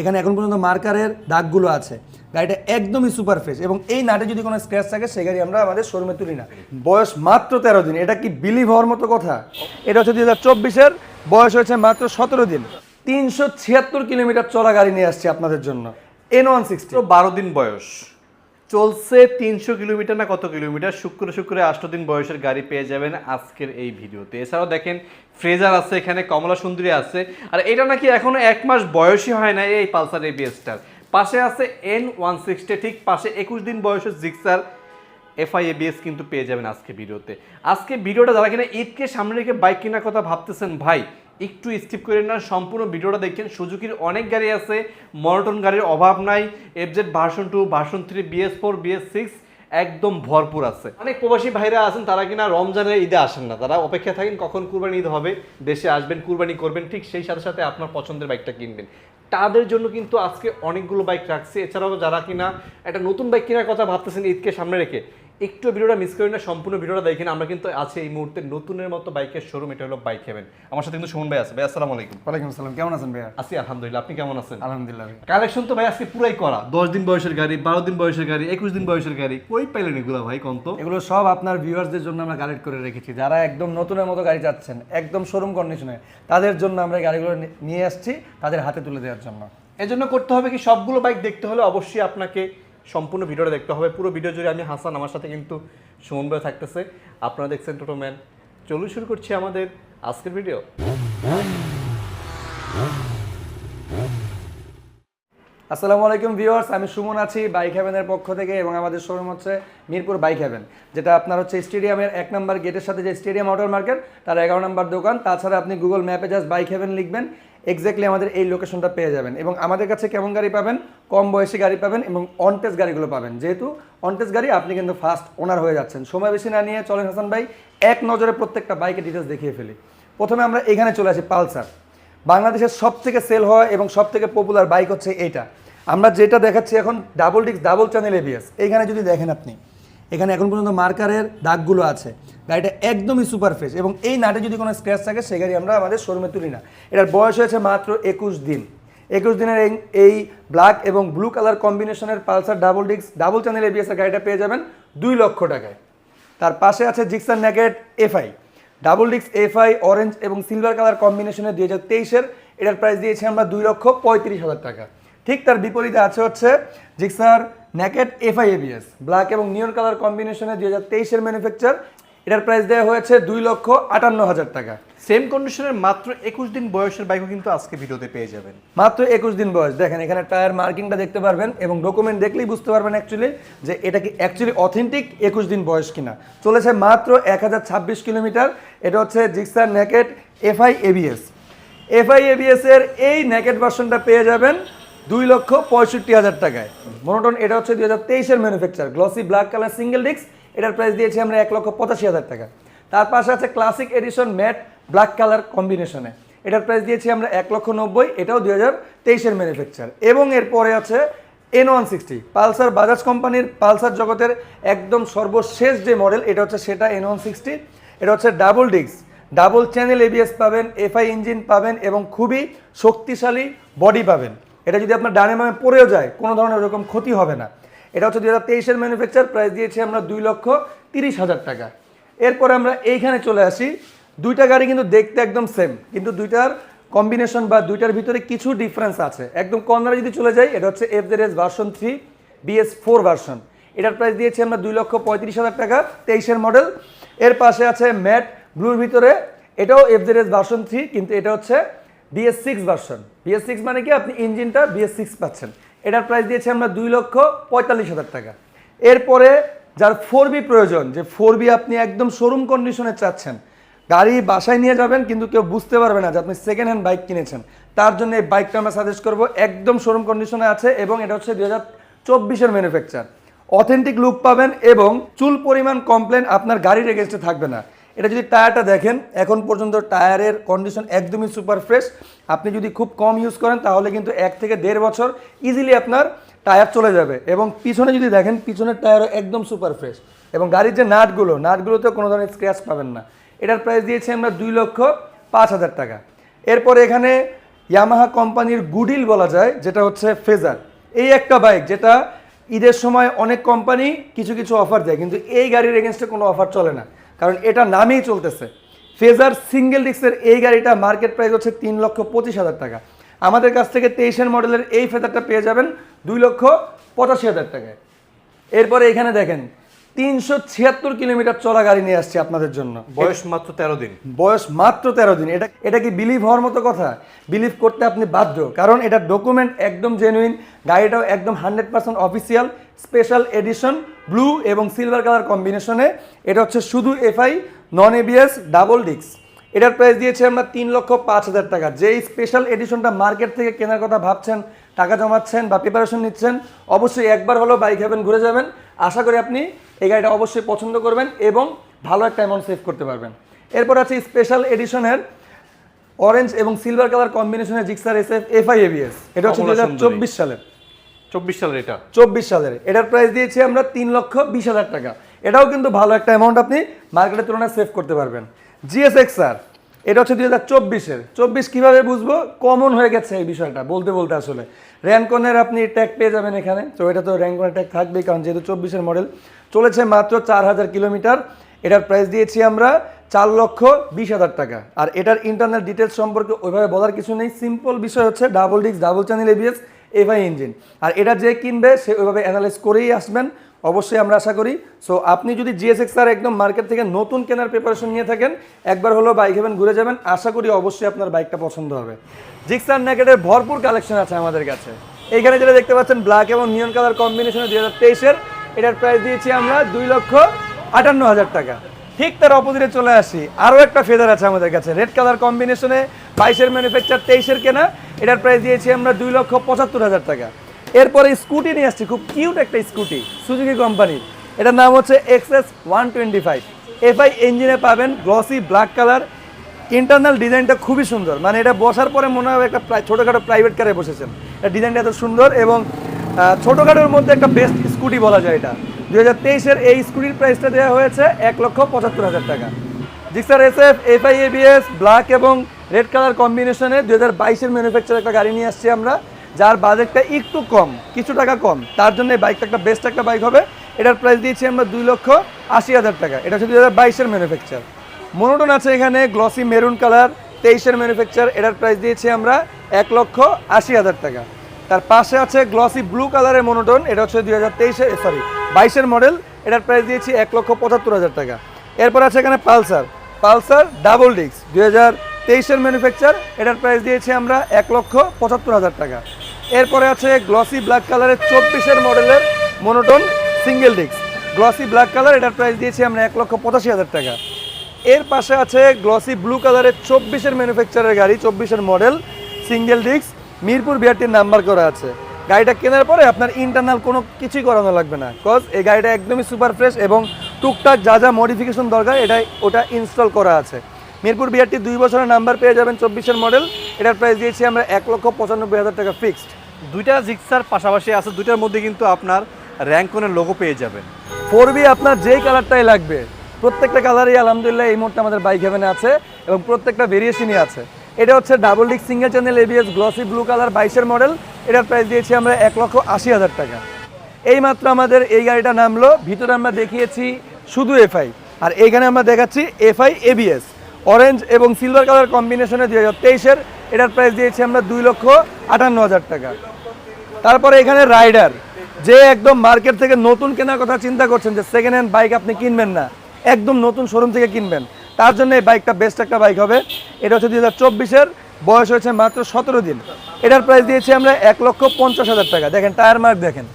এখানে এখন পর্যন্ত মার্কারের দাগগুলো আছে। গাড়িটা একদমই সুপার ফ্রেশ এবং এই নাটে যদি কোনো স্ক্র্যাচ থাকে, সেই গাড়ি আমরা আমাদের শোরুমে তুলি না। বয়স মাত্র তেরো দিন, এটা কি বিলিভ হওয়ার মতো কথা? এটা হচ্ছে দুই হাজার চব্বিশের, বয়স হয়েছে মাত্র সতেরো দিন। তিনশো ছিয়াত্তর কিলোমিটার চলা গাড়ি নিয়ে আসছি আপনাদের জন্য। এন ওয়ান সিক্সটি বারো দিন বয়স। চলছে তিনশো কিলোমিটার না কত কিলোমিটার? শুক্র শুক্রে আষ্ট দিন বয়সের গাড়ি পেয়ে যাবেন আজকের এই ভিডিওতে। এছাড়াও দেখেন, ফ্রেজার আছে এখানে, কমলা সুন্দরী আছে। আর এটা নাকি এখনও এক মাস বয়সই হয় না এই পালসার এই বিএসটার। পাশে আছে এন ওয়ান সিক্সটি ঠিক পাশে একুশ দিন বয়সের জিক্সার এফআইএবিএস কিন্তু পেয়ে যাবেন আজকে ভিডিওতে। আজকে ভিডিওটা যারা কিনা ঈদকে সামনে রেখে বাইক কেনার কথা ভাবতেছেন, ভাই একটু স্কিপ করে না সম্পূর্ণ ভিডিওটা দেখেন। সুজুকির অনেক গাড়ি আছে। মনোটন গাড়ির অভাব নাই। FZ version two version three BS four BS six একদম ভরপুর আছে। অনেক প্রবাসী ভাইরা আছেন, তারা কিনা রমজানের ঈদে আসেন না। তারা অপেক্ষা থাকেন কখন কুরবানি ঈদ হবে, দেশে আসবেন, কুরবানি করবেন, ঠিক সেই সাথে সাথে আপনার পছন্দের বাইকটা কিনবেন। তাদের জন্য কিন্তু আজকে অনেকগুলো বাইক রাখছি। এছাড়াও যারা কিনা একটা নতুন বাইক কেনার কথা ভাবতেছেন, ঈদকে সামনে রেখে একটু ভিডিওটা মিস করি না সম্পূর্ণ ভিডিওটা দেখেন আমরা কিন্তু আছে এই মুহূর্তে নতুনের মতো বাইকের শোরুম এটা হলো বাইক হেভেন আমার সাথে কিন্তু সুমন ভাই আছে ভাই আসসালামু আলাইকুম। ওয়ালাইকুম আসসালাম কেমন আছেন ভাইয়া? আছি আলহামদুলিল্লাহ আপনি কেমন আছেন? আলহামদুলিল্লাহ কালেকশন তো ভাই আজকে পুরাই করা দশ দিন বয়সের গাড়ি বারো দিন বয়সের গাড়ি একুশ দিন বয়সের গাড়ি কই পাইলেন এগুলো ভাই কন্ত এগুলো সব আপনার ভিউয়ার্সদের জন্য আমরা কালেক্ট করে রেখেছি। যারা একদম নতুনের মতো গাড়ি চাচ্ছেন একদম শোরুম কন্ডিশনে তাদের জন্য আমরা গাড়িগুলো নিয়ে আসছি তাদের হাতে তুলে দেওয়ার জন্য। এজন্য করতে হবে কি সবগুলো বাইক দেখতে হলে অবশ্যই আপনাকে সম্পূর্ণ ভিডিওটা দেখতে হবে। পুরো ভিডিও জুড়ে আমি হাসান, আমার সাথে কিন্তু সুমন ভাই থাকতেছে। আপনারা দেখছেন টোটো ম্যান চলুন শুরু করছি আমাদের আজকের ভিডিও। আসসালামু আলাইকুম ভিউয়ার্স, আমি সুমন আছি বাইক হ্যাভেনের পক্ষ থেকে এবং আমাদের শোরুম হচ্ছে মিরপুর বাইক হ্যাভেন যেটা আপনার হচ্ছে স্টেডিয়ামের এক নম্বর গেটের সাথে যে স্টেডিয়াম আউটার মার্কেট তার এগারো নম্বর দোকান। তাছাড়া আপনি গুগল ম্যাপে জাস্ট বাইক হ্যাভেন লিখবেন। এক্স্যাক্টলি আমাদের এই লোকেশনটা পেয়ে যাবেন। এবং আমাদের কাছে কেমন গাড়ি পাবেন? কম বয়সী গাড়ি পাবেন এবং অনটেস গাড়িগুলো পাবেন। যেহেতু অনটেস গাড়ি আপনি কিন্তু ফার্স্ট ওনার হয়ে যাচ্ছেন। সময় বেশি না নিয়ে চলেন হাসান ভাই, এক নজরে প্রত্যেকটা বাইকের ডিটেলস দেখিয়ে ফেলি। প্রথমে আমরা এখানে চলে আসি পালসার। বাংলাদেশের সব থেকে সেল হওয়া এবং সব থেকে পপুলার বাইক হচ্ছে এইটা আমরা যেটা দেখাচ্ছি এখন double disc double channel ABS এইখানে যদি দেখেন আপনি এখানে এখন পর্যন্ত মার্কারের দাগগুলো আছে। গাড়িটা একদমই সুপার ফ্রেশ এবং এই নাটে যদি কোনো স্ক্র্যাচ থাকে, সেই গাড়ি আমরা আমাদের শোরুমে তুলি না। এটার বয়স হয়েছে মাত্র একুশ দিন। একুশ দিনের এই- ব্ল্যাক এবং ব্লু কালার কম্বিনেশনের Pulsar double disc double channel ABS এর গাড়িটা পেয়ে যাবেন দুই লক্ষ টাকায়। তার পাশে আছে জিক্সার ন্যাকেট এফআই ডাবল ডিক্স এফআই অরেঞ্জ এবং সিলভার কালার কম্বিনেশনে দুই হাজার তেইশের, এটার প্রাইস দিয়েছি আমরা দুই লক্ষ পঁয়ত্রিশ হাজার টাকা। ঠিক তার বিপরীতে আছে হচ্ছে Gixxer naked FI ABS black এবং নিয়ন কালার কম্বিনেশনে দুই হাজার তেইশের ম্যানুফ্যাকচার এটার প্রাইস দেওয়া হয়েছে দুই লক্ষ আটান্ন হাজার টাকা। সেম কন্ডিশনের মাত্র একুশ দিন বয়সের বাইকও কিন্তু আজকে ভিডিওতে পেয়ে যাবেন। মাত্র একুশ দিন বয়স। দেখেন এখানে টায়ার মার্কিংটা দেখতে পারবেন এবং ডকুমেন্ট দেখলেই বুঝতে পারবেন অ্যাকচুয়ালি যে এটা কি অ্যাকচুয়ালি অথেন্টিক একুশ দিন বয়স কিনা। চলেছে মাত্র এক হাজার ছাব্বিশ কিলোমিটার। এটা হচ্ছে Gixxer naked FI ABS FI ABS এর এই নেকেট ভার্সনটা পেয়ে যাবেন দুই লক্ষ পঁয়ষট্টি হাজার টাকায়। মনোটন এটা হচ্ছে দুই হাজার তেইশের manufacture glossy black colour single disc এটার প্রাইস দিয়েছি আমরা এক লক্ষ পঁচাশি হাজার টাকা। তার পাশে আছে classic edition matte black colour কম্বিনেশনে এটার প্রাইস দিয়েছি আমরা এক লক্ষ নব্বই, এটাও দুই হাজার তেইশের ম্যানুফ্যাকচার এবং এরপরে আছে N one sixty Pulsar Bajaj কোম্পানির পালসার জগতের একদম সর্বশেষ যে মডেল এটা হচ্ছে সেটা এন ওয়ান সিক্সটি এটা হচ্ছে double disc double channel ABS পাবেন এফআই ইঞ্জিন পাবেন এবং খুবই শক্তিশালী বডি পাবেন। এটা যদি আপনার ডানে বামে পড়েও যায়, কোনো ধরনের ওরকম ক্ষতি হবে না। এটা হচ্ছে দুই হাজার তেইশের ম্যানুফ্যাকচার প্রাইস দিয়েছি আমরা দুই লক্ষ তিরিশ হাজার টাকা। এরপরে আমরা এইখানে চলে আসি। দুইটা গাড়ি কিন্তু দেখতে একদম সেম কিন্তু দুইটার কম্বিনেশন বা দুইটার ভিতরে কিছু ডিফারেন্স আছে। একদম কর্নারে যদি চলে যাই, এটা হচ্ছে F S version three BS four version এটার প্রাইস দিয়েছি আমরা দুই লক্ষ পঁয়ত্রিশ হাজার টাকা, তেইশের মডেল এর পাশে আছে ম্যাট ব্লুর ভিতরে। এটাও এফ এস ভার্সন থ্রি কিন্তু এটা হচ্ছে BS six version BS six মানে কি? আপনি ইঞ্জিনটা বিএস সিক্স পাচ্ছেন। এটার প্রাইস দিয়েছি আমরা দুই লক্ষ পঁয়তাল্লিশ হাজার টাকা। এরপরে যার ফোর বি প্রয়োজন, যে ফোর বি আপনি একদম শোরুম কন্ডিশনে চাচ্ছেন, গাড়ি বাসায় নিয়ে যাবেন, কিন্তু কেউ বুঝতে পারবে না যে আপনি সেকেন্ড হ্যান্ড বাইক কিনেছেন। তার জন্য এই বাইকটা আমরা সাজেস্ট করব, একদম শোরুম কন্ডিশনে আছে এবং এটা হচ্ছে দুই হাজার চব্বিশের ম্যানুফ্যাকচার অথেন্টিক লুক পাবেন এবং চুল পরিমাণ কমপ্লেন আপনার গাড়ির এগেনস্টে থাকবে না। এটা যদি টায়ারটা দেখেন, এখন পর্যন্ত টায়ারের কন্ডিশন একদমই সুপার ফ্রেশ আপনি যদি খুব কম ইউজ করেন, তাহলে কিন্তু এক থেকে দেড় বছর ইজিলি আপনার টায়ার চলে যাবে। এবং পিছনে যদি দেখেন, পিছনের টায়ারও একদম সুপার ফ্রেশ এবং গাড়ির যে নাটগুলো নাটগুলোতে কোনো ধরনের স্ক্র্যাচ পাবেন না। এটার প্রাইস দিয়েছি আমরা দুই লক্ষ পাঁচ হাজার টাকা। এরপরে এখানে ইয়ামাহা কোম্পানির গুডিল বলা যায়, যেটা হচ্ছে ফেজার এই একটা বাইক যেটা ঈদের সময় অনেক কোম্পানি কিছু কিছু অফার দেয়, কিন্তু এই গাড়ির এগেনস্টে কোনো অফার চলে না। কারণ এটা নামেই চলতেছে। ফেজার সিঙ্গেল ডিস্কের এই গাড়িটা মার্কেট প্রাইস হচ্ছে তিন লক্ষ পঁচিশ হাজার টাকা। আমাদের কাছ থেকে তেইশের মডেলের এই ফেজারটা পেয়ে যাবেন দুই লক্ষ পঁচাশি হাজার টাকায়। এরপরে এখানে দেখেন তিনশো ছিয়াত্তর কিলোমিটার চলা গাড়ি নিয়ে আসছে আপনাদের জন্য। বয়স মাত্র তেরো দিন। বয়স মাত্র তেরো দিন। এটা এটা কি বিলিভ হওয়ার মতো কথা? বিলিভ করতে আপনি বাধ্য কারণ এটা ডকুমেন্ট একদম জেনুইন গাড়িটাও একদম hundred percent official special edition blue এবং সিলভার কালার কম্বিনেশনে এটা হচ্ছে শুধু এফআই নন এবিএস ডাবল ডিক্স এটার প্রাইস দিয়েছে আমরা তিন লক্ষ পাঁচ হাজার টাকা। যেই স্পেশাল এডিশনটা মার্কেট থেকে কেনার কথা ভাবছেন টাকা জমাচ্ছেন বা প্রিপারেশন নিচ্ছেন অবশ্যই একবার হলো বাইক হ্যাভেন ঘুরে যাবেন। আশা করি আপনি এই গাড়িটা অবশ্যই পছন্দ করবেন এবং ভালো একটা অ্যামাউন্ট সেভ করতে পারবেন। এরপর আছে স্পেশাল এডিশনের অরেঞ্জ এবং সিলভার কালার কম্বিনেশনের Gixxer S F FI ABS এটা হচ্ছে দু হাজার চব্বিশ সালের। চব্বিশ সালের এটা? চব্বিশ সালের। এটার প্রাইস দিয়েছি আমরা তিন লক্ষ বিশ হাজার টাকা। এটাও কিন্তু ভালো একটা অ্যামাউন্ট আপনি মার্কেটের তুলনায় সেভ করতে পারবেন। জিএসএক্স আর এটা হচ্ছে দুই হাজার চব্বিশের। চব্বিশ কীভাবে বুঝব? কমন হয়ে গেছে এই বিষয়টা, বলতে বলতে আসলে। র্যানকনের আপনি ট্যাগ পেয়ে যাবেন এখানে। তো এটা তো র্যানকনের ট্যাগ থাকবেই, কারণ যেহেতু চব্বিশের মডেল চলেছে মাত্র চার হাজার কিলোমিটার। এটার প্রাইস দিয়েছি আমরা চার লক্ষ বিশ হাজার টাকা। আর এটার ইন্টারনাল ডিটেলস সম্পর্কে ওইভাবে বলার কিছু নেই। সিম্পল বিষয় হচ্ছে double disc double channel ABS FI engine আর এটা যে কিনবে, সে ওইভাবে অ্যানালাইজ করেই আসবেন। অবশ্যই আমরা আশা করি। সো আপনি যদি জিএসএক্স আর একদম মার্কেট থেকে নতুন কেনার প্রিপারেশন নিয়ে থাকেন, একবার হলো বাইক হেভেন ঘুরে যাবেন। আশা করি অবশ্যই আপনার বাইকটা পছন্দ হবে। জিক্সার ন্যাকেটের ভরপুর কালেকশন আছে আমাদের কাছে। এইখানে যেটা দেখতে পাচ্ছেন ব্ল্যাক এবং নিয়ন কালার কম্বিনেশনে দুই হাজার তেইশের। এটার প্রাইস দিয়েছি আমরা দুই লক্ষ আটান্ন হাজার টাকা। ঠিক তার অপোজিটে চলে আসি। আরও একটা ফেদার আছে আমাদের কাছে। রেড কালার কম্বিনেশনে বাইশের ম্যানুফ্যাকচার তেইশের কেনা। এটার প্রাইস দিয়েছি আমরা দুই লক্ষ পঁচাত্তর হাজার টাকা। এরপরে স্কুটি নিয়ে আসছি, খুব কিউট একটা স্কুটি, সুজুকি কোম্পানির। এটার নাম হচ্ছে XS one twenty five. FI ইঞ্জিনে পাবেন গ্লসি, ব্ল্যাক কালার। ইন্টারনাল ডিজাইনটা খুবই সুন্দর। মানে এটা বসার পরে মনে হবে একটা ছোটোখাটো প্রাইভেট কারে বসেছেন। এটা ডিজাইনটা এত সুন্দর এবং ছোটোখাটোর মধ্যে একটা বেস্ট স্কুটি বলা যায় এটা। দু হাজার তেইশের এই স্কুটির প্রাইসটা দেওয়া হয়েছে এক লক্ষ পঁচাত্তর হাজার টাকা। Gixxer S F FI, ABS, black এবং রেড কালার কম্বিনেশনে দু হাজার বাইশের ম্যানুফ্যাকচার একটা গাড়ি নিয়ে আসছি আমরা। যার বাজেটটা একটু কম, কিছু টাকা কম। তার জন্য এই বাইকটা একটা বেস্ট একটা বাইক হবে। এটার প্রাইস দিয়েছি আমরা দুই লক্ষ আশি হাজার টাকা। এটা হচ্ছে দু হাজার বাইশের ম্যানুফ্যাকচার মনোটন আছে এখানে গ্লসি মেরুন কালার তেইশের ম্যানুফ্যাকচার এটার প্রাইস দিয়েছি আমরা এক লক্ষ আশি হাজার টাকা। তার পাশে আছে গ্লসি ব্লু কালারের মনোটন এটা হচ্ছে দুই হাজার তেইশে সরি বাইশের মডেল এটার প্রাইস দিয়েছি এক লক্ষ পঁচাত্তর হাজার টাকা। এরপর আছে এখানে পালসার। পালসার ডাবল ডিস্ক দুই হাজার তেইশের ম্যানুফ্যাকচার এটার প্রাইস দিয়েছি আমরা এক লক্ষ পঁচাত্তর হাজার টাকা। এরপরে আছে গ্লসি ব্ল্যাক কালারের চব্বিশের মডেলের monotone single disc glossy black colour এটার প্রাইস দিয়েছি আমরা এক লক্ষ পঁচাশি হাজার টাকা। এর পাশে আছে গ্লসি ব্লু কালারের চব্বিশের ম্যানুফ্যাকচারের গাড়ি, চব্বিশের মডেল সিঙ্গেল ডিস্ক মিরপুর বিআরটির নাম্বার করা আছে। গাড়িটা কেনার পরে আপনার ইন্টারনাল কোনো কিছুই করানো লাগবে না কজ এই গাড়িটা একদমই সুপার ফ্রেশ এবং টুকটাক যা যা মডিফিকেশন দরকার এটা ওটা ইনস্টল করা আছে। মিরপুর বিআরটি দুই বছরের নাম্বার পেয়ে যাবেন চব্বিশের মডেল এটার প্রাইস দিয়েছি আমরা এক লক্ষ পঁচানব্বই হাজার টাকা ফিক্সড দুইটা জিক্সার পাশাপাশি আছে, দুইটার মধ্যে কিন্তু আপনার র্যাঙ্কনের লোগো পেয়ে যাবেন। ফোর বি আপনার যেই কালারটাই লাগবে, প্রত্যেকটা কালারই আলহামদুলিল্লাহ এই মুহূর্তে আমাদের বাইক হেভেনে আছে এবং প্রত্যেকটা ভেরিয়েশনই আছে। এটা হচ্ছে double disc single channel ABS glossy blue colour বাইশের মডেল এটার প্রাইস দিয়েছি আমরা এক লক্ষ আশি হাজার টাকা। এই মাত্র আমাদের এই গাড়িটা নামলো, ভিতরে আমরা দেখিয়েছি শুধু এফআই আর এইখানে আমরা দেখাচ্ছি এফআই এবিএস অরেঞ্জ এবং সিলভার কালার কম্বিনেশনে দুই হাজার তেইশের, এটার প্রাইস দিয়েছি আমরা দুই লক্ষ আটান্ন হাজার টাকা। তারপরে এখানে রাইডার, যে একদম মার্কেট থেকে নতুন কেনার কথা চিন্তা করছেন যে সেকেন্ড হ্যান্ড বাইক আপনি কিনবেন না, একদম নতুন শোরুম থেকে কিনবেন, তার জন্য এই বাইকটা বেস্ট একটা বাইক হবে। এটা হচ্ছে দুই হাজার চব্বিশের, বয়স হয়েছে মাত্র সতেরো দিন। এটার প্রাইস দিয়েছি আমরা এক লক্ষ পঞ্চাশ হাজার টাকা। দেখেন টায়ার মার্ক দেখেন।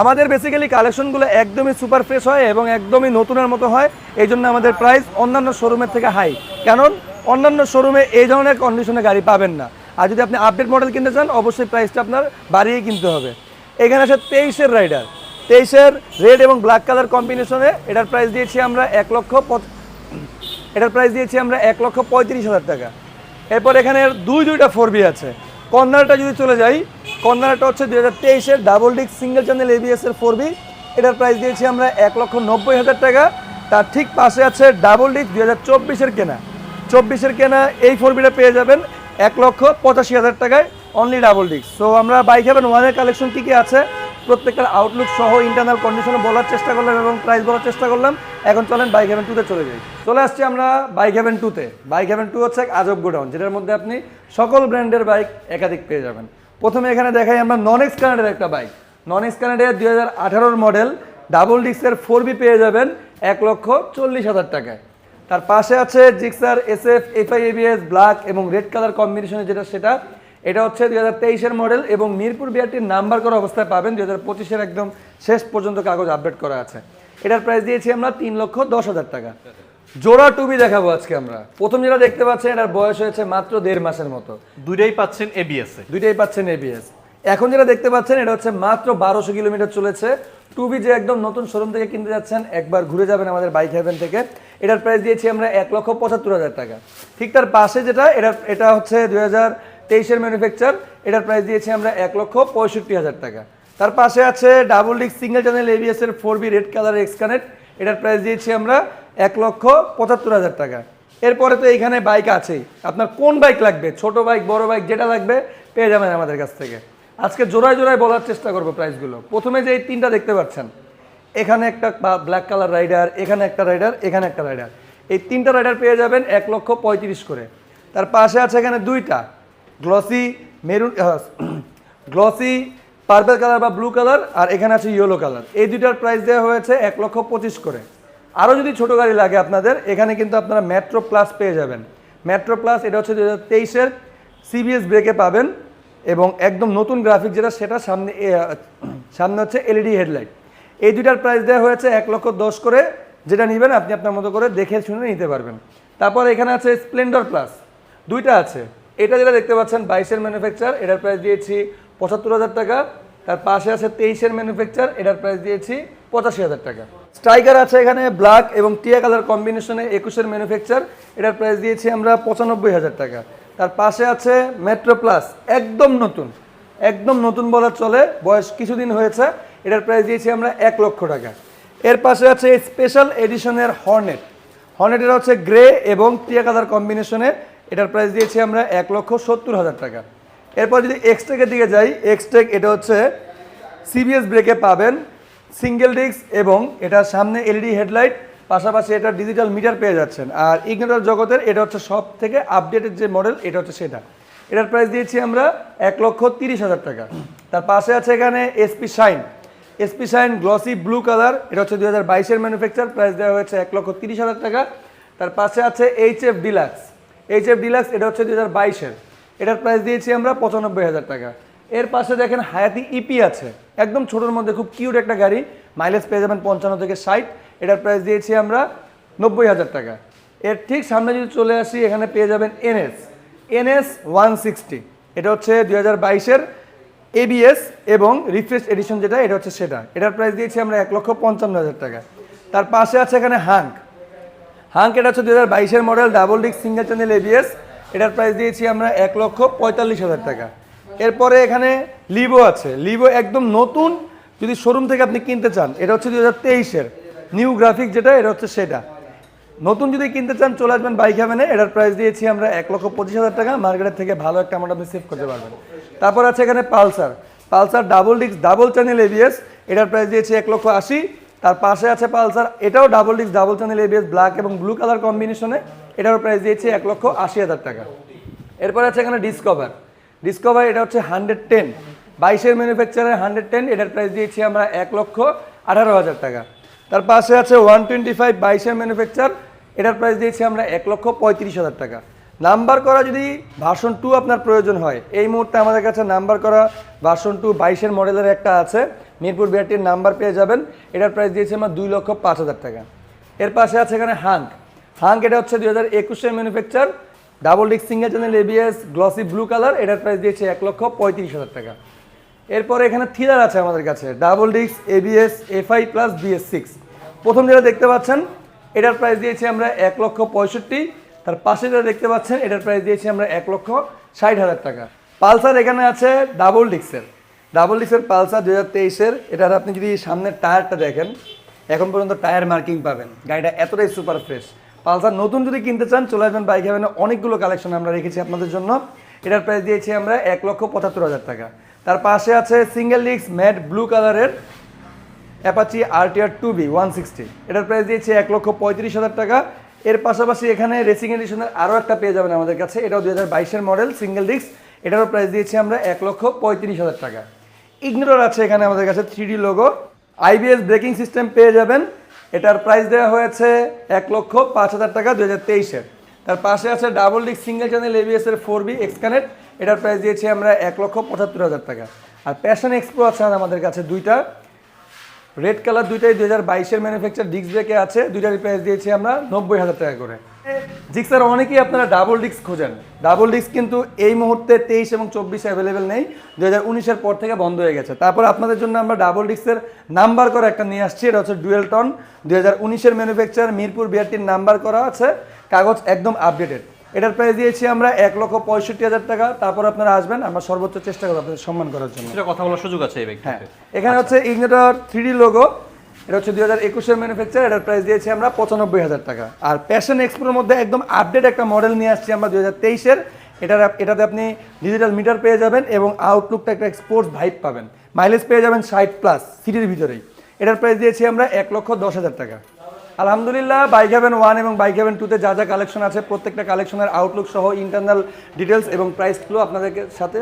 আমাদের বেসিক্যালি কালেকশনগুলো একদমই সুপার ফ্রেশ হয় এবং একদমই নতুনের মতো হয়। এই জন্য আমাদের প্রাইস অন্যান্য শোরুমের থেকে হাই কারণ অন্যান্য শোরুমে এই ধরনের কন্ডিশনে গাড়ি পাবেন না। আর যদি আপনি আপডেট মডেল কিনতে চান, অবশ্যই প্রাইসটা আপনার বাড়িয়ে কিনতে হবে। এখানে আছে তেইশের রাইডার তেইশের রেড এবং ব্ল্যাক কালার কম্বিনেশনে এটার প্রাইস দিয়েছি আমরা এক লক্ষ এটার প্রাইস দিয়েছি আমরা এক লক্ষ পঁয়ত্রিশ হাজার টাকা। এরপর এখানে দুই দুইটা ফোর বি আছে। কর্নারটা যদি চলে যাই, কর্নারটা হচ্ছে দুই হাজার তেইশের double disc single channel ABS এর ফোর বি এটার প্রাইস দিয়েছি আমরা এক লক্ষ নব্বই হাজার টাকা। তার ঠিক পাশে আছে ডাবল ডিক দুই হাজার চব্বিশের কেনা। চব্বিশের কেনা এই ফোর বিটা পেয়ে যাবেন এক লক্ষ পঁচাশি হাজার টাকায়। অনলি ডাবল ডিক্স সো আমরা বাইক হ্যাভেন ওয়ানের কালেকশন কী কী আছে? প্রত্যেকটার আউটলুক সহ ইন্টারনাল কন্ডিশনে বলার চেষ্টা করলাম এবং প্রাইস বলার চেষ্টা করলাম। এখন চলেন বাইক হ্যাভেন টুতে চলে যাই। চলে আসছি আমরা বাইক হ্যাভেন টুতে বাইক হ্যাভেন টু হচ্ছে এক আজব গোডাউন, যেটার মধ্যে আপনি সকল ব্র্যান্ডের বাইক একাধিক পেয়ে যাবেন। প্রথমে এখানে দেখাই আমরা নন এক্স কানেডের একটা বাইক নন এক্স কানেডের দুই হাজার মডেল ডাবল ডিক্সের ফোর বি পেয়ে যাবেন এক লক্ষ চল্লিশ হাজার টাকায়। তার পাশে আছে Gixxer S F FI ABS black এবং রেড কালার কম্বিনেশনে যেটা, সেটা এটা হচ্ছে দুই হাজার তেইশের মডেল এবং মিরপুর বিআরটির নাম্বার করা অবস্থায় পাবেন। দুই হাজার পঁচিশের একদম শেষ পর্যন্ত কাগজ আপডেট করা আছে। এটার প্রাইস দিয়েছি আমরা তিন লক্ষ দশ হাজার টাকা। জোড়া টুবি দেখাবো আজকে আমরা। প্রথম যেটা দেখতে পাচ্ছেন এটার বয়স হয়েছে মাত্র দেড় মাসের মতো। দুইটাই পাচ্ছেন এবিএস দুইটাই পাচ্ছেন এবিএস এখন যেটা দেখতে পাচ্ছেন এটা হচ্ছে মাত্র বারোশো কিলোমিটার চলেছে। টুবি যে একদম নতুন শোরুম থেকে কিনতে যাচ্ছেন একবার ঘুরে যাবেন আমাদের বাইক হেভেন থেকে। এটার প্রাইস দিয়েছি আমরা এক লক্ষ পঁচাত্তর হাজার টাকা। ঠিক তার পাশে যেটা এটা এটা হচ্ছে দুই হাজার তেইশের ম্যানুফ্যাকচার এটার প্রাইস দিয়েছি আমরা এক লক্ষ পঁয়ষট্টি হাজার টাকা। তার পাশে আছে double disc single channel ABS এর four V red colour X connect এটার প্রাইস দিয়েছি আমরা এক লক্ষ পঁচাত্তর হাজার টাকা। এরপরে তো এখানে বাইক আছেই। আপনার কোন বাইক লাগবে? ছোট বাইক বড় বাইক যেটা লাগবে, পেয়ে যাবেন আমাদের কাছ থেকে। আজকে জোড়ায় জোড়ায় বলার চেষ্টা করব প্রাইসগুলো প্রথমে যে এই তিনটা দেখতে পাচ্ছেন, এখানে একটা ব্ল্যাক কালার রাইডার এখানে একটা রাইডার এখানে একটা রাইডার এই তিনটা রাইডার পেয়ে যাবেন এক লক্ষ পঁয়ত্রিশ করে। তার পাশে আছে এখানে দুইটা। Glossy maroon glossy purple colour বা ব্লু কালার আর এখানে আছে ইয়েলো কালার এই দুইটার প্রাইস দেওয়া হয়েছে এক লক্ষ পঁচিশ করে। আরও যদি ছোটো গাড়ি লাগে আপনাদের, এখানে কিন্তু আপনারা মেট্রো প্লাস পেয়ে যাবেন। মেট্রো প্লাস এটা হচ্ছে দু হাজার তেইশের সিবিএস ব্রেকে পাবেন এবং একদম নতুন গ্রাফিক যেটা, সেটা সামনে সামনে হচ্ছে এলইডি হেডলাইট এই দুইটার প্রাইস দেওয়া হয়েছে এক লক্ষ দশ করে। যেটা নেবেন, আপনি আপনার মতো করে দেখে শুনে নিতে পারবেন। তারপর এখানে আছে স্প্লেন্ডার প্লাস দুইটা আছে। এটা যেটা দেখতে পাচ্ছেন, বাইশের ম্যানুফ্যাকচার এটার প্রাইস দিয়েছি পঁচাত্তর হাজার টাকা। তার পাশে আছে তেইশের ম্যানুফ্যাকচার এটার প্রাইস দিয়েছি পঁচাশি হাজার টাকা। স্ট্রাইকার আছে এখানে ব্ল্যাক এবং টিয়া কালার কম্বিনেশনে একুশের ম্যানুফ্যাকচার এটার প্রাইস দিয়েছি আমরা পঁচানব্বই হাজার টাকা। তার পাশে আছে মেট্রো প্লাস একদম নতুন একদম নতুন বলা চলে, বয়স কিছুদিন হয়েছে, এটার প্রাইস দিয়েছি আমরা এক লক্ষ টাকা। এর পাশে আছে স্পেশাল এডিশনের হর্নেট হর্নেটের হচ্ছে গ্রে এবং টিয়া কালার কম্বিনেশনে এটার প্রাইস দিয়েছি আমরা এক লক্ষ সত্তর হাজার টাকা। এরপর যদি এক্সটেকের দিকে যাই এক্সটেক এটা হচ্ছে সিবিএস ব্রেকে পাবেন সিঙ্গেল ডিস্ক এবং এটার সামনে এলইডি হেডলাইট পাশাপাশি এটা ডিজিটাল মিটার পেয়ে যাচ্ছেন। আর ইগনোটার জগতের এটা হচ্ছে সব থেকে আপডেটেড যে মডেল এটা হচ্ছে সেটা। এটার প্রাইস দিয়েছি আমরা এক লক্ষ তিরিশ হাজার টাকা। তার পাশে আছে এখানে SP Shine SP Shine glossy blue colour এটা হচ্ছে দু হাজার বাইশের ম্যানুফ্যাকচার প্রাইস দেওয়া হয়েছে এক লক্ষ তিরিশ হাজার টাকা। তার পাশে আছে H F Deluxe H F Deluxe এটা হচ্ছে দু হাজার বাইশের। এটার প্রাইস দিয়েছি আমরা পঁচানব্বই হাজার টাকা। এর পাশে দেখেন হায়াতি ইপি আছে। একদম ছোটোর মধ্যে, খুব কিউট একটা গাড়ি। মাইলেজ পেয়ে যাবেন পঞ্চান্ন থেকে ষাট। এটার প্রাইস দিয়েছি আমরা নব্বই হাজার টাকা। এর ঠিক সামনে যদি চলে আসি, এখানে পেয়ে যাবেন এনএস এনএস ওয়ান সিক্সটি এটা হচ্ছে দুই হাজার বাইশের এবিএস এবং রিফ্রেশ এডিশন যেটা, এটা হচ্ছে সেটা এটার প্রাইস দিয়েছি আমরা এক লক্ষ পঞ্চান্ন হাজার টাকা। তার পাশে আছে এখানে হাঙ্ক হাঙ্ক এটা হচ্ছে দু হাজার বাইশের model double disc single channel ABS এটার প্রাইস দিয়েছি আমরা এক লক্ষ পঁয়তাল্লিশ হাজার টাকা। এরপরে এখানে লিভো আছে। লিভো একদম নতুন, যদি শোরুম থেকে আপনি কিনতে চান, এটা হচ্ছে দু হাজার তেইশের। নিউ গ্রাফিক যেটা, এটা হচ্ছে সেটা। নতুন যদি কিনতে চান, চলে আসবেন বাইক হ্যাভেনে এটার প্রাইস দিয়েছি আমরা এক লক্ষ পঁচিশ হাজার টাকা। মার্কেটের থেকে ভালো একটা অ্যামাউন্ট আপনি সেভ করতে পারবেন। তারপর আছে এখানে Pulsar Pulsar double disc double channel ABS এটার প্রাইস দিয়েছি এক লক্ষ আশি। তার পাশে আছে পালসার, এটাও double disc double channel ABS black এবং ব্লু কালার কম্বিনেশনে এটারও প্রাইস দিয়েছি এক লক্ষ আশি হাজার টাকা। এরপর আছে এখানে ডিসকভার ডিসকভার এটা হচ্ছে হান্ড্রেড টেন বাইশের ম্যানুফ্যাকচারের হান্ড্রেড টেন এটার প্রাইস দিয়েছি আমরা এক লক্ষ আঠারো হাজার টাকা। তার পাশে আছে ওয়ান টোয়েন্টি ফাইভ বাইশের ম্যানুফ্যাকচার এটার প্রাইস দিয়েছি আমরা এক লক্ষ পঁয়ত্রিশ হাজার টাকা। নাম্বার করা যদি ভার্সন টু আপনার প্রয়োজন হয়, এই মুহূর্তে আমাদের কাছে নাম্বার করা ভার্সন টু বাইশের মডেলের একটা আছে। মিরপুর বিআরটির নাম্বার পেয়ে যাবেন। এটার প্রাইস দিয়েছে আমরা দুই লক্ষ পাঁচ হাজার টাকা। এর পাশে আছে এখানে হাঙ্ক হাঙ্ক এটা হচ্ছে দুই হাজার একুশের manufacture double disc single channel ABS glossy blue colour এটার প্রাইস দিয়েছে এক লক্ষ পঁয়ত্রিশ হাজার টাকা। এরপরে এখানে থ্রিলার আছে আমাদের কাছে ডাবল ডিক্স ABS FI plus BS six প্রথম যেটা দেখতে পাচ্ছেন, এটার প্রাইস দিয়েছি আমরা এক লক্ষ পঁয়ষট্টি। তার পাশে যেটা দেখতে পাচ্ছেন, এটার প্রাইস দিয়েছি আমরা এক লক্ষ ষাট হাজার টাকা। পালসার এখানে আছে ডাবল ডিক্সের ডাবল ডিক্সের পালসার দু হাজার তেইশের, এটার আপনি যদি সামনের টায়ারটা দেখেন, এখন পর্যন্ত টায়ার মার্কিং পাবেন। গাড়িটা এতটাই সুপার ফ্রেশ। পালসার নতুন যদি কিনতে চান, চলে আসবেন বাইক হ্যাভেনে অনেকগুলো কালেকশন আমরা রেখেছি আপনাদের জন্য। এটার প্রাইস দিয়েছি আমরা এক লক্ষ পঁচাত্তর হাজার টাকা। তার পাশে আছে সিঙ্গেল ডিস্ক ম্যাট ব্লু কালারের Apache RTR two V one sixty এটার প্রাইস দিয়েছি এক লক্ষ পঁয়ত্রিশ হাজার টাকা। এর পাশাপাশি এখানে রেসিং এডিশনের আরও একটা পেয়ে যাবেন আমাদের কাছে। এটাও দু হাজার বাইশের মডেল সিঙ্গেল ডিস্ক এটারও প্রাইস দিয়েছি আমরা এক লক্ষ পঁয়ত্রিশ হাজার টাকা। ইগনোর আছে এখানে আমাদের কাছে three logo IBS braking system পেয়ে যাবেন। এটার প্রাইস দেওয়া হয়েছে এক লক্ষ পাঁচ হাজার টাকা দু হাজার তেইশের তার পাশে আছে double disc single channel ABS এর ফোর বি এক্সকানেট এটার প্রাইস দিয়েছি আমরা এক লক্ষ পঁচাত্তর হাজার টাকা। আর প্যাশন এক্সপ্রো আছে আমাদের কাছে দুইটা। রেড কালার দুইটাই দুই হাজার বাইশের ম্যানুফ্যাকচার ডিস্ক ব্রেকে আছে? দুইটার প্রাইস দিয়েছি আমরা, নব্বই হাজার টাকা করে। জিক্সার অনেকেই আপনারা ডাবল ডিস্ক খোঁজেন। ডাবল ডিস্ক কিন্তু এই মুহূর্তে তেইশ এবং চব্বিশে অ্যাভেলেবেল নেই। দু হাজার উনিশের পর থেকে বন্ধ হয়ে গেছে। তারপর আপনাদের জন্য আমরা ডাবল ডিস্কের নাম্বার করা একটা নিয়ে আসছি, এটা হচ্ছে ডুয়েল টন দুই হাজার উনিশের ম্যানুফ্যাকচার মিরপুর বিআরটির নাম্বার করা আছে। কাগজ একদম আপডেটেড এটার প্রাইস দিয়েছি আমরা এক লক্ষ পঁয়ষট্টি হাজার টাকা। তারপর আপনারা আসবেন আমরা সর্বোচ্চ চেষ্টা করব আপনাদের সম্মান করার জন্য। সেটা কথা বলার সুযোগ আছে এই হ্যাঁ। এখানে হচ্ছে ইগনেটর থ্রি লোগো এটা হচ্ছে দুই হাজার একুশের ম্যানুফ্যাকচার এটার প্রাইস দিয়েছি আমরা পঁচানব্বই হাজার টাকা। আর প্যাশন এক্সপ্রোর মধ্যে একদম আপডেট একটা মডেল নিয়ে আসছি আমরা দুই হাজার তেইশের। এটার এটাতে আপনি ডিজিটাল মিটার পেয়ে যাবেন এবং আউটলুকটা একটা স্পোর্টস ভাইব পাবেন। মাইলেজ পেয়ে যাবেন ষাট প্লাস সিটির ভিতরেই। এটার প্রাইস দিয়েছি আমরা এক লক্ষ দশ হাজার টাকা। আলহামদুলিল্লাহ বাইক হ্যাভেন ওয়ান এবং বাইক হ্যাভেন টুতে যা যা কালেকশন আছে, প্রত্যেকটা কালেকশনের আউটলুক সহ ইন্টারনাল ডিটেলস এবং প্রাইসগুলো আপনাদের সাথে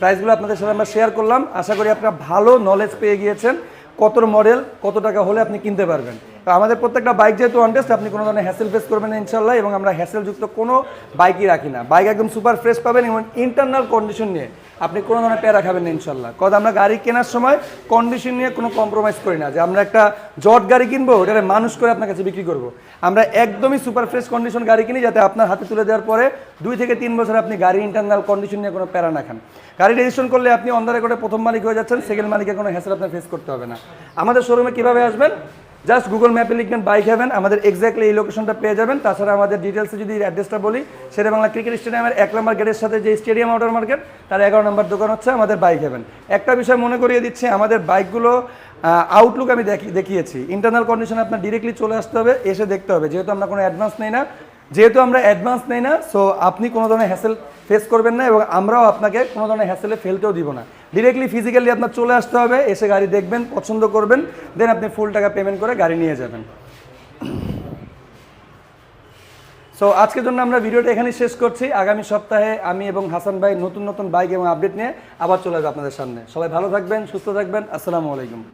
প্রাইসগুলো আপনাদের সাথে আমরা শেয়ার করলাম। আশা করি আপনারা ভালো নলেজ পেয়ে গিয়েছেন। কত মডেল কত টাকা হলে আপনি কিনতে পারবেন। তো আমাদের প্রত্যেকটা বাইক যেহেতু অনটেস্ট আপনি কোনো ধরনের হ্যাসেল ফেস করবেন না ইনশাল্লাহ, এবং আমরা হ্যাসেলযুক্ত কোনো বাইকই রাখি না। বাইক একদম সুপার ফ্রেশ পাবেন এবং ইন্টারনাল কন্ডিশন নিয়ে আপনি কোনো ধরনের প্যারা খাবেন না ইনশাল্লাহ। কজ আমরা গাড়ি কেনার সময় কন্ডিশন নিয়ে কোনো কম্প্রোমাইজ করি না যে আমরা একটা জট গাড়ি কিনবো, ওটারে মানুষ করে আপনার কাছে বিক্রি করব। আমরা একদমই সুপার ফ্রেশ কন্ডিশন গাড়ি কিনি যাতে আপনার হাতে তুলে দেওয়ার পরে দুই থেকে তিন বছর আপনি গাড়ি ইন্টারনাল কন্ডিশন নিয়ে কোনো প্যারা না খান। গাড়ি রেজিস্ট্রেশন করলে আপনি অন দ্য রেকর্ডে প্রথম মালিক হয়ে যাচ্ছেন সেকেন্ড মালিকের কোনো হ্যাসেল আপনার ফেস করতে হবে না। আমাদের শোরুমে কীভাবে আসবেন? জাস্ট গুগল ম্যাপে লিখবেন বাইক হ্যাভেন আমাদের এক্স্যাক্টলি এই লোকেশনটা পেয়ে যাবেন। তাছাড়া আমাদের ডিটেলসে যদি অ্যাড্রেসটা বলি সেটা বাংলা ক্রিকেট স্টেডিয়ামের এক নম্বর গেটের সাথে যে স্টেডিয়াম আউটার মার্কেট তার এগারো নম্বর দোকান হচ্ছে আমাদের বাইক হ্যাভেন একটা বিষয় মনে করিয়ে দিচ্ছি, আমাদের বাইকগুলো আউটলুক আমি দেখি দেখিয়েছি। ইন্টারনাল কন্ডিশন আপনার ডিরেক্টলি চলে আসতে হবে, এসে দেখতে হবে। যেহেতু আমরা কোনো অ্যাডভান্স নেই না, যেহেতু আমরা অ্যাডভান্স নেই না সো আপনি কোনো ধরনের হ্যাসেল ফেস করবেন না এবং আমরাও আপনাকে কোনো ধরনের হ্যাসেলে ফেলতেও দিব না। ডিরেক্টলি ফিজিক্যালি আপনার চলে আসতে হবে, এসে গাড়ি দেখবেন, পছন্দ করবেন দেন আপনি ফুল টাকা পেমেন্ট করে গাড়ি নিয়ে যাবেন। সো আজকের জন্য আমরা ভিডিওটা এখানেই শেষ করছি। আগামী সপ্তাহে আমি এবং হাসান ভাই নতুন নতুন বাইক এবং আপডেট নিয়ে আবার চলে আসব আপনাদের সামনে। সবাই ভালো থাকবেন, সুস্থ থাকবেন। আসসালামু আলাইকুম।